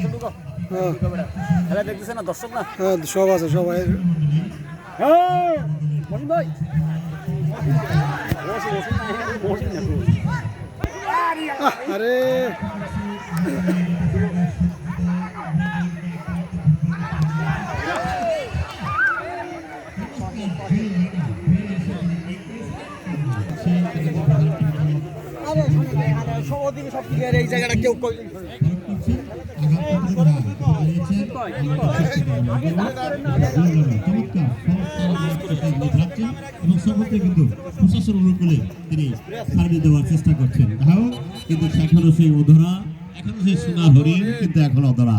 হ্যাঁ। দেখতেছে না দর্শক না? হ্যাঁ সব আছে সবাই মহিন ভাই। বসে বসে বসে না আহ, এই জায়গাটা কেউ এবং সর্বত্র কিন্তু প্রশাসন অনুকূলে তিনি সার্ভিস দেওয়ার চেষ্টা করছেন। তাও কিন্তু সেখানেও সেই অধরা এখনও সেই সোনা হরিণ কিন্তু এখনও অধরা।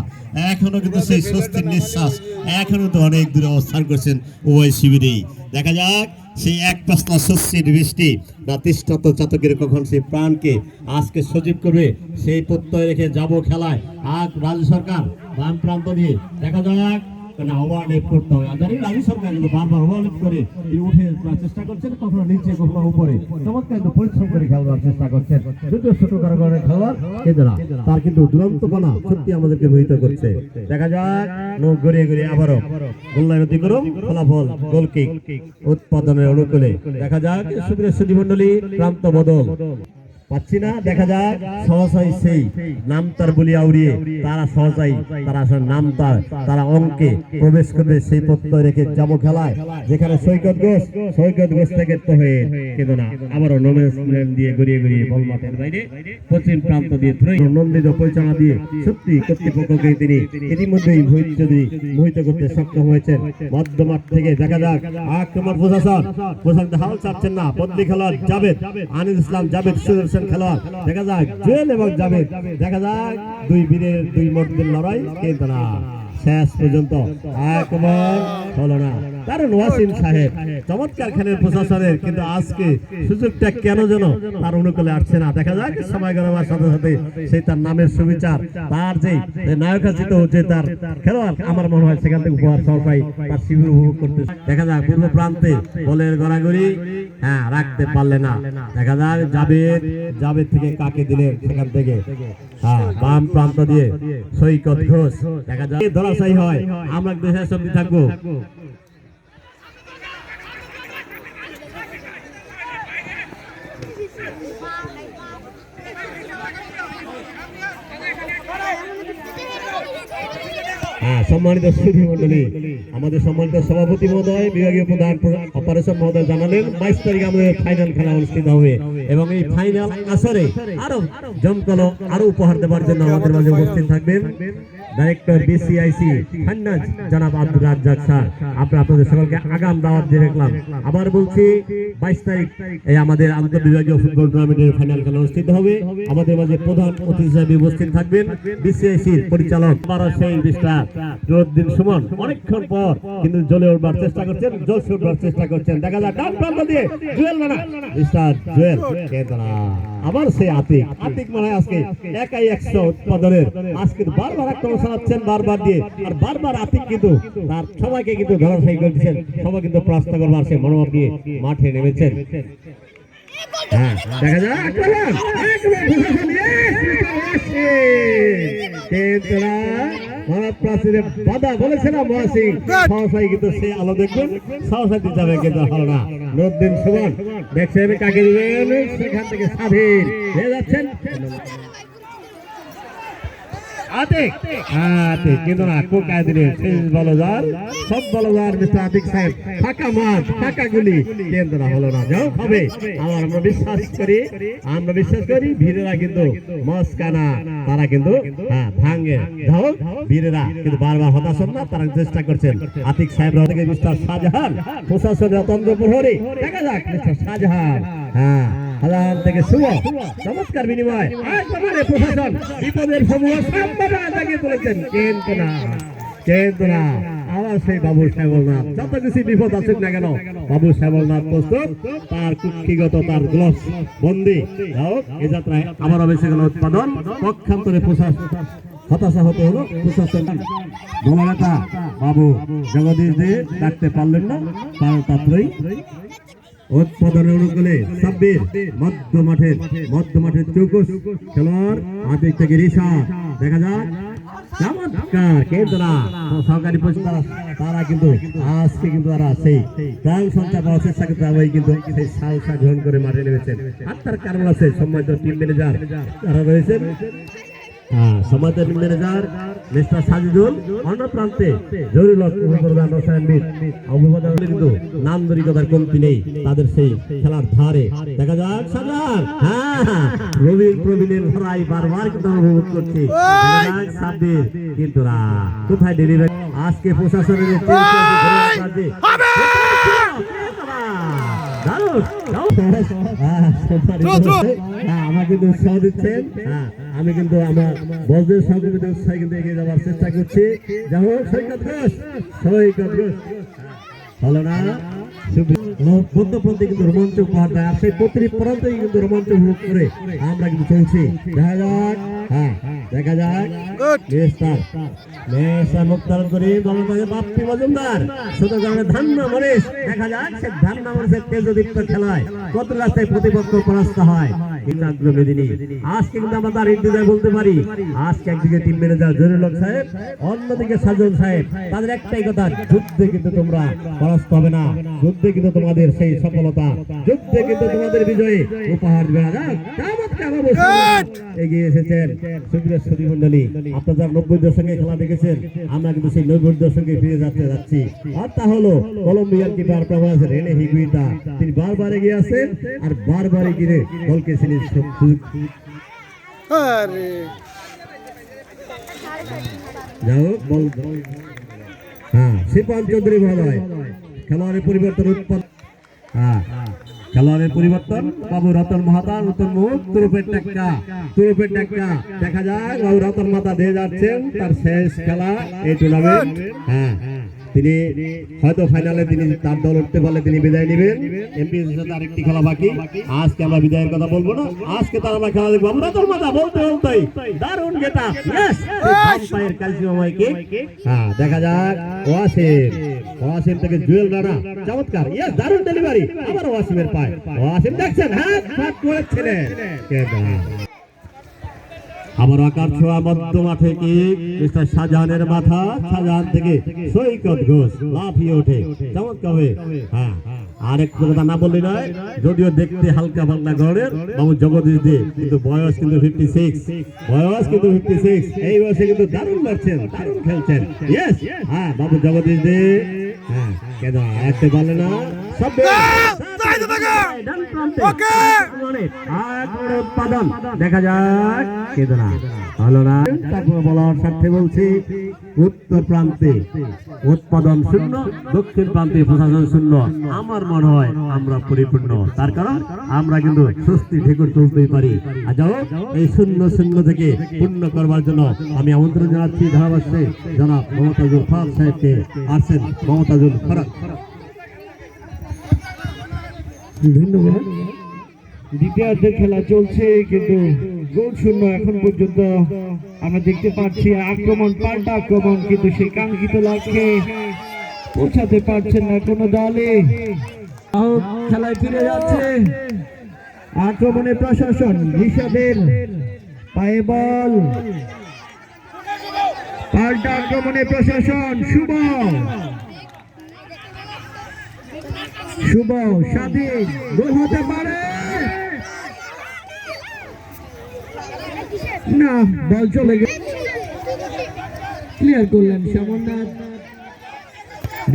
এখনও কিন্তু সেই স্বস্তির নিঃশ্বাস, এখনও তো অনেক দূরে অবস্থান করছেন উভয় শিবিরেই। দেখা যাক, সেই এক পাঁচটা শস্যের বৃষ্টি না তিষ্ঠত চাতকের কখন সেই প্রাণকে আজকে সজীব করবে, সেই প্রত্যয় রেখে যাব খেলায়। আজ রাজ্য সরকার বাম প্রান্ত দিয়ে। দেখা যাক। না ওভারলেপ করতে রাজ্য সরকার কিন্তু বারবার ওভারলেপ করে উঠে চেষ্টা করছেন, কখনো নিচে, কখনো উপরে। চমৎকার কিন্তু পরিশ্রম করে খেলবার চেষ্টা করছেন। যদিও ছোট কারণে তার কিন্তু সত্যি আমাদেরকে মোহিত করছে। দেখা যাক নোক গড়িয়ে গড়িয়ে আবারও গোল্লায় অতিক্রম ফলাফল উৎপাদনের অনুকূলে। দেখা যাক সুবীরের সুদী মন্ডলী প্রান্ত বদল। পাচ্ছি না, দেখা যাক, সহসাই সেই নাম তার বলিয়া উড়িয়ে তারা সহসাই, তারা আসলে নাম তার, তারা অঙ্কে প্রবেশ করবে সেই প্রত্যয় রেখে যাব খেলায়, যেখানে সৈকত ঘোষ সৈকত ঘোষ থেকে তো হয়ে কিন্তু না, আবারও নোমেন্স ল্যান্ড দিয়ে গড়িয়ে গড়িয়ে বল মাঠের বাইরে, পশ্চিম প্রান্ত দিয়ে নন্দিত পরিচালনা দিয়ে সত্যি কর্তৃপক্ষকে তিনি ইতিমধ্যেই মোহিত চৌধুরী মোহিত করতে সক্ষম হয়েছেন। মধ্যমাঠ থেকে দেখা যাক আক্রমণ প্রশাসন প্রশাসন হাল ছাড়ছেন না বদলি খেলোয়াড় জাবেদ আনিস ইসলাম জাবেদ সুদর্শন খেলোয়াড়। দেখা যাক জুয়েল এবং জাভেদ দেখা যাক, দুই বীরের দুই মর্দের লড়াই, কিন্তু না, শেষ পর্যন্ত। একবার হলো না কারণ ওয়াসিম সাহেব। চমৎকার খেলেন প্রশাসনের, কিন্তু আজকে সুযোগটা কেন যেন তার অনুকূলে আসছে না। দেখা যাক, সময় গড়াবার সাথে সাথে সেই তার নামের সুবিচার, তার যে নায়ক আচিত যে তার খেলোয়াড়, আমার মনে হয় সেখান থেকে উপহার সহকাই তার শিবির উপভোগ করতে। দেখা যাক, পূর্ব প্রান্তে বলের গড়াগড়ি হ্যাঁ রাখতে পারলে না। দেখা যাক জাবেদ জাবেদ থেকে কাকে দিলেন সেখান থেকে। হ্যাঁ বাম প্রান্ত দিয়ে সৈকত ঘোষ। দেখা যাক, ধরাশায়ী হয়। আমরা দেশের সঙ্গে থাকব। হ্যাঁ সম্মানিত সুধী মন্ডলী আমাদের সম্মানিত সভাপতি মহোদয়, বিভাগীয় প্রধান অপারেশন মহোদয় জানালেন, বাইশ তারিখে আমাদের ফাইনাল খেলা অনুষ্ঠিত হবে এবং এই ফাইনাল আসরে আরও জমকালো, আরও উপহার দেওয়ার জন্য আমাদের মাঝে উপস্থিত থাকবেন। ডাইরেক্টর বিসিআইসি ফান্নাজ জনাব আব্দুল রাজ্জাক স্যার। আমরা আপনাদের সকলকে আগাম দাওয়াত দিয়ে রাখলাম। আবার বলছি, বাইশ তারিখ এই আমাদের আন্তঃবিভাগীয় ফুটবল টুর্নামেন্টের ফাইনাল খেলা অনুষ্ঠিত হবে। আমাদের মাঝে প্রধান অতিথি হিসেবে উপস্থিত থাকবেন বিসিআইসির পরিচালক আবারও সেই মিস্টার জোরদ্দিন সুমন। অনেকক্ষণ পর কিন্তু জ্বলে উঠবার চেষ্টা করছেন জলসে উঠবার চেষ্টা করছেন। দেখা যাক, ডান প্রান্ত দিয়ে জুয়েল মানা মিস্টার জুয়েল কেতনা আবার সেই আতিক। আতিক মানে আজকে একাই একশো উৎপাদনের। আজকে বারবার আক্রমণ চালাচ্ছেন বারবার দিয়ে। আর বারবার আতিক কিন্তু তার সবাইকে কিন্তু ধরাশায়ী করে দিচ্ছেন সবাই কিন্তু প্রশ্ন করবার সে মনোভাব নিয়ে মাঠে নেমেছেন। হ্যাঁ মহাসিং সহসাই কিন্তু সে আলো সহসাইতে যাবে কিন্তু না দিবেন? সেখান থেকে স্বাধীন যাচ্ছেন। আতিক কোকায় দিলে। শেষ বলদার সব বলদার মিস্টার আতিক সাহেব। ফাঁকা মাঠ, ফাঁকা গুলি। কিন্তু হলো না। হবে। আমার আমরা বিশ্বাস করি, আমরা বিশ্বাস করি ভিড়েরা কিন্তু মস্কানা তারা কিন্তু হ্যাঁ ভাঙ্গে যাও বীরেরা কিন্তু বারবার হতাশ হন না, তারা চেষ্টা করছেন। আতিক সাহেব থেকে মিস্টার শাহজাহান। প্রশাসনের অতন্ত্র প্রহরী দেখা যাক, মিস্টার শাহজাহান। হ্যাঁ হাজার থেকে শুভ। চমৎকার বিনিময়। প্রশাসন আবার সেই বাবু শ্যামলনাথ। যত বিপদ আসুক না কেন শ্যামলনাথ তার তার বন্দি। প্রশাসন হতাশা হতে হলো বাবু জগদীশ দে ডাকতে পারলেন না। কারণ তাত্রই উৎপাদনের অনুকূলে সাব্বির মধ্য মাঠের মধ্য মাঠের চৌকুশ খেলোয়াড় আদিক থেকে রিসা দেখা যাক। চমৎকার কিন্তু না তারা কিন্তু আজকে কিন্তু তারা সেই প্রাণ চেষ্টা করতে হবে, কিন্তু সেই করে মাঠে নেমেছেন। আর তার কারণ আছে, সম্মানিত টিম ম্যানেজার যারা রয়েছেন হ্যাঁ টিম ম্যানেজার মিস্টার সাজিদুল অন্য প্রান্তে জরুরি প্রধান রসায়নবিদ অভিবাদন কিন্তু নান্দরিকতার কমতি নেই তাদের সেই খেলার ধারে। দেখা যাক সাজান হ্যাঁ রবীন প্রবীণের লড়াই বারবার কিন্তু উপভোগ করছি। সাব্বির কিন্তু না কোথায় ডেলিভারি আজকে প্রশাসনের। হ্যাঁ, হ্যাঁ, আমাকে উৎসাহ দিচ্ছেন। হ্যাঁ, আমি কিন্তু আমার বলদের সহকর্মীদের উৎসাহে কিন্তু এগিয়ে যাওয়ার চেষ্টা করছি। যাই হোক সৈকত ঘোষ সৈকত ঘোষ। হলো না? কিন্তু রোমাঞ্চ উপহার দেয় আর সেই প্রতিটি প্রান্তেই কিন্তু রোমাঞ্চ উপভোগ করে আমরা কিন্তু চলছি। দেখা যাক হ্যাঁ দেখা যাক। মেস্টার মেস্টার মুক্তারণ করি দলের মাঝে বাপ্পি মজুমদার। শুধু গ্রামে ধান্য মরিস দেখা যাক সে ধান্য মরিসের তেজদীপ্ত খেলায় কত রাস্তায় প্রতিপক্ষ পরাস্ত হয়। মেদিনী কিন্তু আমরা তার বলতে পারি। আজকে একদিকে টিম ম্যানেজার জরুলক সাহেব অন্যদিকে সাজন সাহেব। তাদের একটাই কথা যুদ্ধে কিন্তু তোমরা পরাস্ত হবে না। যুদ্ধে কিন্তু তোমাদের সেই সফলতা যুদ্ধে কিন্তু তোমাদের বিজয়ে। উপহার দেওয়া যাক এগিয়ে এসেছেন সুধী মন্ডলী আপনারা যারা নব্বই দশকে খেলা দেখেছেন আমরা কিন্তু সেই নব্বই দশকে ফিরে যাচ্ছে যাচ্ছি। আর তা হলো কলম্বিয়ার কিপার প্রভাস রেনে হিগুইতা তিনি বারবার এগিয়ে আসেন আর বারবার এগিয়ে দলকে আরে। যাই বল। হ্যাঁ শিপান চৌধুরী ভালো হয় খেলোয়াড়ের পরিবর্তন উৎপন্ন। হ্যাঁ খেলোয়াড়ের পরিবর্তন। বাবু রতন মাহাতা নতুন মুখ তুরুপের টাক্কা। তুরুপের টাক্কা। দেখা যায় বাবু রতন মাতা দিয়ে যাচ্ছেন তার শেষ খেলা এই টুর্নামেন্ট হ্যাঁ। তিনি হয়তো ফাইনালে তিনি তার দল উঠতে পারলে তিনি বিদায় নেবেন। এমপি সাথে আরেকটি খেলা বাকি। আজকে আমরা বিদায়ের কথা বলব না। আজকে তার আমরা খেলা দেখব। আমরা তোর মাথা বলতে বলতেই দারুণ হ্যাঁ দেখা যাক। ওয়াসিম। ওয়াসিম থেকে জুয়েল রানা। চমৎকার। ইয়েস দারুণ ডেলিভারি আবার ওয়াসিমের পায়। ওয়াসিম দেখছেন হ্যাঁ আবার আকার ছোঁয়া মধ্য মাঠে কি মিস্টার শাহজাহানের মাথা শাহজাহান থেকে সৈকত ঘোষ লাফিয়ে ওঠে। চমৎকার হয়ে। হ্যাঁ। আরেক কথা না বললে নয়, যদিও দেখতে হালকা পাল্টা গড়ের, বাবু জগদীশ দে, কিন্তু বয়স কিন্তু ফিফটি সিক্স বয়স কিন্তু ফিফটি সিক্স এই বয়সে কিন্তু দারুণ মারছেন দারুণ খেলছেন। ইয়েস হ্যাঁ বাবু জগদীশ দে। কেন আসতে পারলে না? সব উৎপাদন দেখা। যাক কেদনা ভালো না? তারপর বলার স্বার্থে বলছি উত্তর প্রান্তে উৎপাদন শূন্য দক্ষিণ প্রান্তে প্রশাসন শূন্য। আমার মনে হয় আমরা পরিপূর্ণ। তার কারণ আমরা কিন্তু স্বস্তি ঠেকুর তুলতেই পারি। আর যাও এই শূন্য শূন্য থেকে পূর্ণ করবার জন্য আমি আমন্ত্রণ জানাচ্ছি ধারাবাসে জনাব মমতাজুল ফারাক সাহেবকে। আসছেন মমতাজুল ফারাক। ধন্যবাদ দ্বিতীয়ার্ধের খেলা চলছে, কিন্তু গোল শূন্য এখন পর্যন্ত আমরা দেখতে পাচ্ছি আক্রমণ, পাল্টা আক্রমণ, কিন্তু সেই কাঙ্ক্ষিত লক্ষ্যে পৌঁছাতে পারছেন না কোনো দলে। খেলায় ফিরে যাচ্ছে আক্রমণে প্রশাসন ঋষভের পায়ে বল। পাল্টা আক্রমণে প্রশাসন, শুভ। শুভ স্বাধীন গোল হতে পারে। না, বল চলে গেল। ক্লিয়ার করলেন শ্যামনাথ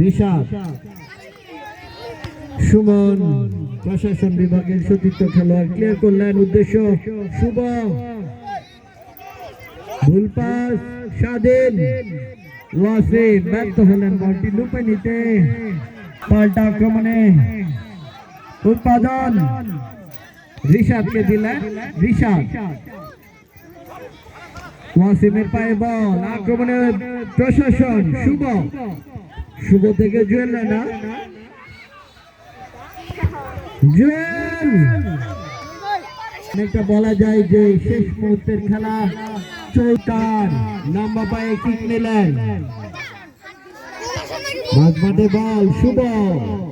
ঋষাদ সুমন, প্রশাসন বিভাগের সতীর্থ খেলোয়াড়। ক্লিয়ার করলেন উদ্দেশ্য। শুভ। ভুল পাস, স্বাধীন। ওয়াসে ব্যর্থ হলেন বলটি লুপে নিতে। পাল্টা আক্রমণে উৎপাদন। ঋষাদকে দিলেন ঋষাদ ওয়াসিমের পায়ে বল আক্রমণে প্রশাসন, শুভ। শুভ থেকে জুয়েল না জুয়েল! অনেকটা বলা যায় যে শেষ মুহূর্তের খেলা চৌকার, লম্বা পায়ে কিক নিলেন। মাঝমাঠে বল শুভ।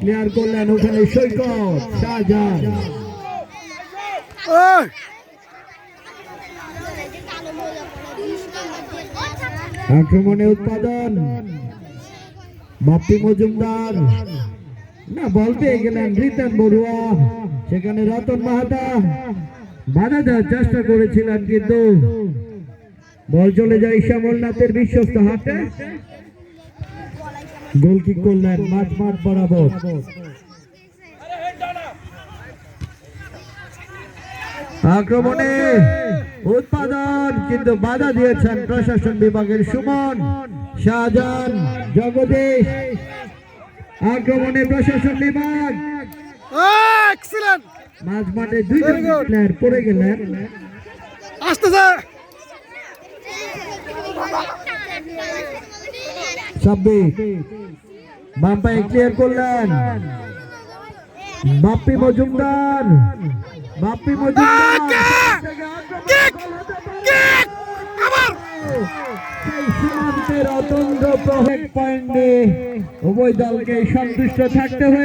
ক্লিয়ার করলেন ওখানে সৈকত শাহজাহান। আক্রমণে উৎপাদন। বাপ্পি মজুমদার। না বলতে গেলেন রিতেন বড়ুয়া। সেখানে রতন মাহাতা। বাধা দেওয়ার চেষ্টা করেছিলেন কিন্তু বল চলে যায় শ্যামলনাথের বিশ্বস্ত হাতে। গোল কিক করলেন মাঠ মাঠ বরাবর আক্রমণে উৎপাদন কিন্তু বাধা দিয়েছেন প্রশাসন বিভাগের সুমন শাহজাহান জগদীশ। আক্রমণে প্রশাসন বিভাগ। মাঝ মাঠে দুইজন. প্লেয়ার পড়ে গেলেন। আসতেছে। ছাব্বিশ। বাম পায়ে ক্লিয়ার করলেন। বাপ্পি মজুমদার। বাপ্পি মজুমদার। সীমান্তের অতন্দ্র প্রহেক পয়েন্টে উভয় দলকে সন্তুষ্ট থাকতে হয়েছে।